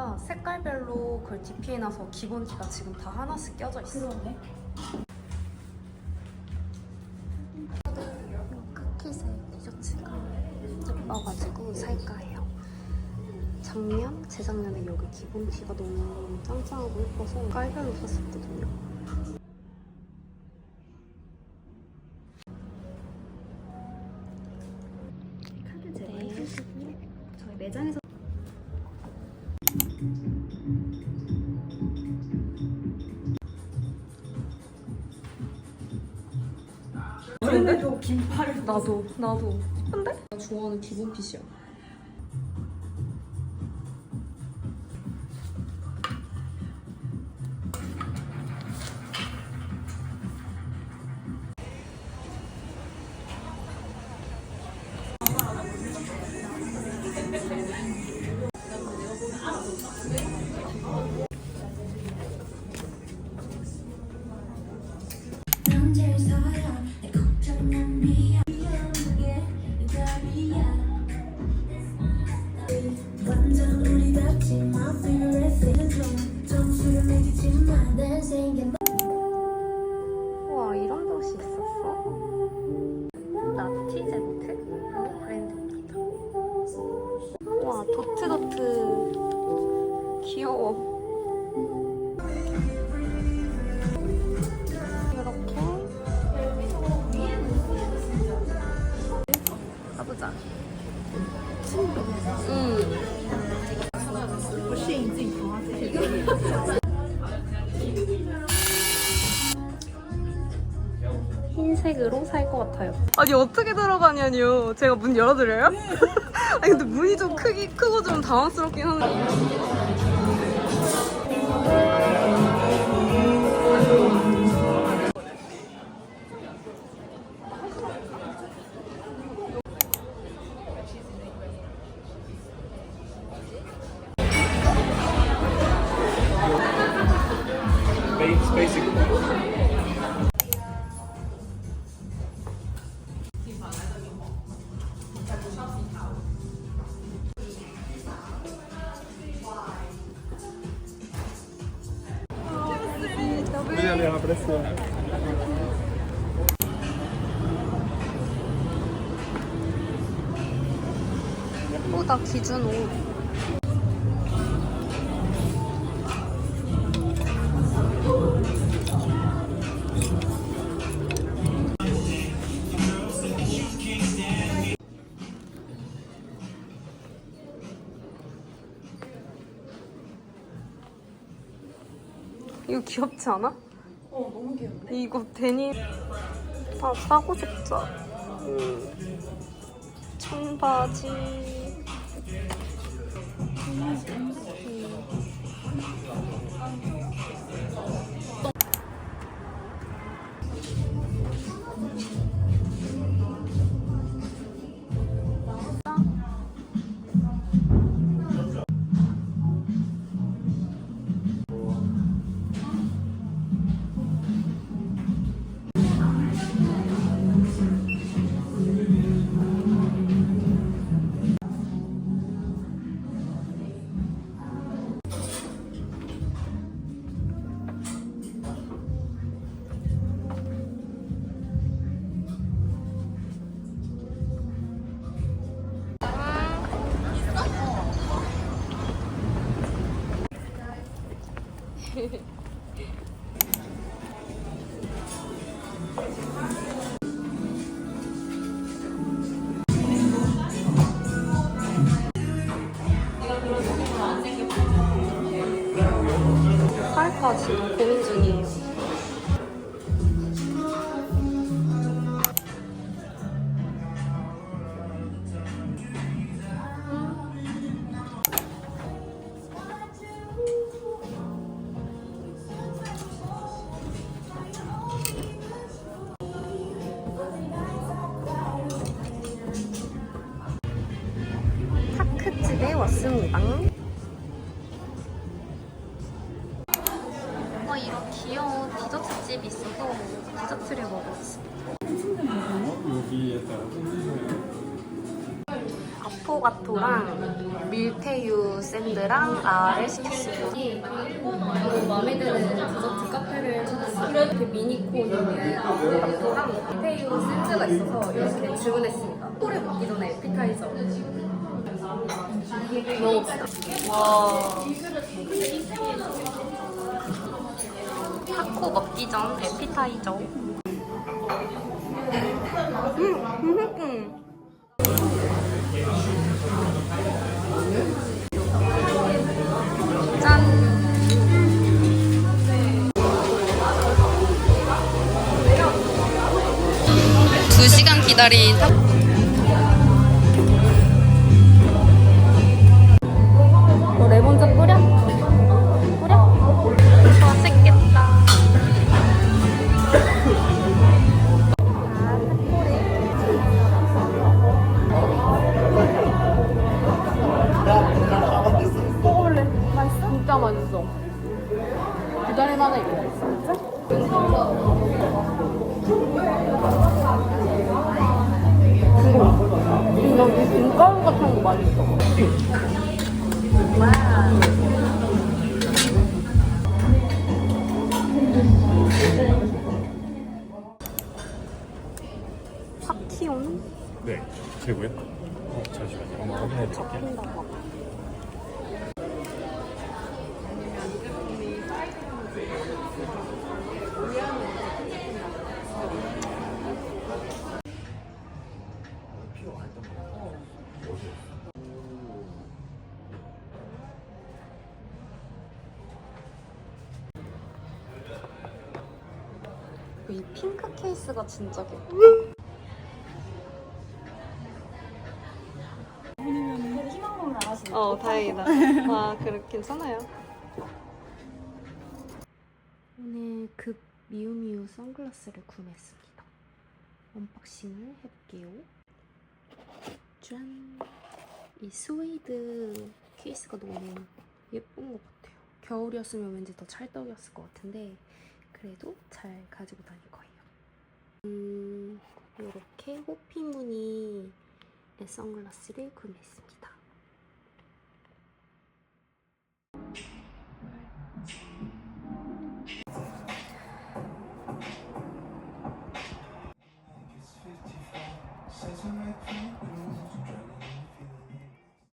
보니까 색깔별로 그걸 DP해놔서 기본티가 지금 다 하나씩 껴져 있어. 그러네. 카키색 티셔츠가 예뻐가지고 살까 해요. 작년, 재작년에 여기 기본티가 너무 짱짱하고 예뻐서 깔별로 샀었거든요. 네. 저희 매장에서 오늘도 긴팔을 나도, 나도. 예쁜데? 나 좋아하는 기본 핏이야. 도트도트. 귀여워. 이렇게. 가보자. 음. 흰색으로 살 것 같아요. 아니 어떻게 들어가냐니요? 제가 문 열어드려요? 네, 아니 근데 문이 좀 크기 크고 좀 당황스럽긴 한데. La pressione. 예쁘다 기준 옷. 이거 귀엽지 않아? 이거 데님 아 사고 싶다. 청바지. 살까 지금 고민 중이에요. 왔습니다. 어, 이런 귀여운 디저트 집이 있어서 디저트를 먹었어. 여기에다 아포가토랑 밀푀유 샌드랑 아를 시켰어요. 너무 마음에 드는 디저트 카페를 찾았어요. 이렇게 미니콘 아포가토랑 밀푀유 샌드가 있어서 이렇게 주문했습니다. 콜에 먹기 전에 에피타이저. 먹어봅시다. 와. 타코 먹기 전 에피타이저. 음, 음, 짠. 두 시간 기다린 타. 진짜 맛있어. 두 달에 만에 이거. 진짜? 이거 여기 김가루 같은 거 맛있어. 파 이 핑크 케이스가 진짜 예뻐. 어, 다행이다. 아, 그래, 괜찮아요. 오늘 급 미우미우 선글라스를 구매했습니다. 언박싱을 해볼게요. 짠! 이 스웨이드 케이스가 너무 예쁜 것 같아요. 겨울이었으면 왠지 더 찰떡이었을 것 같은데 그래도 잘 가지고 다닐 거예요. 음, 이렇게 호피 무늬의 선글라스를 구매했습니다.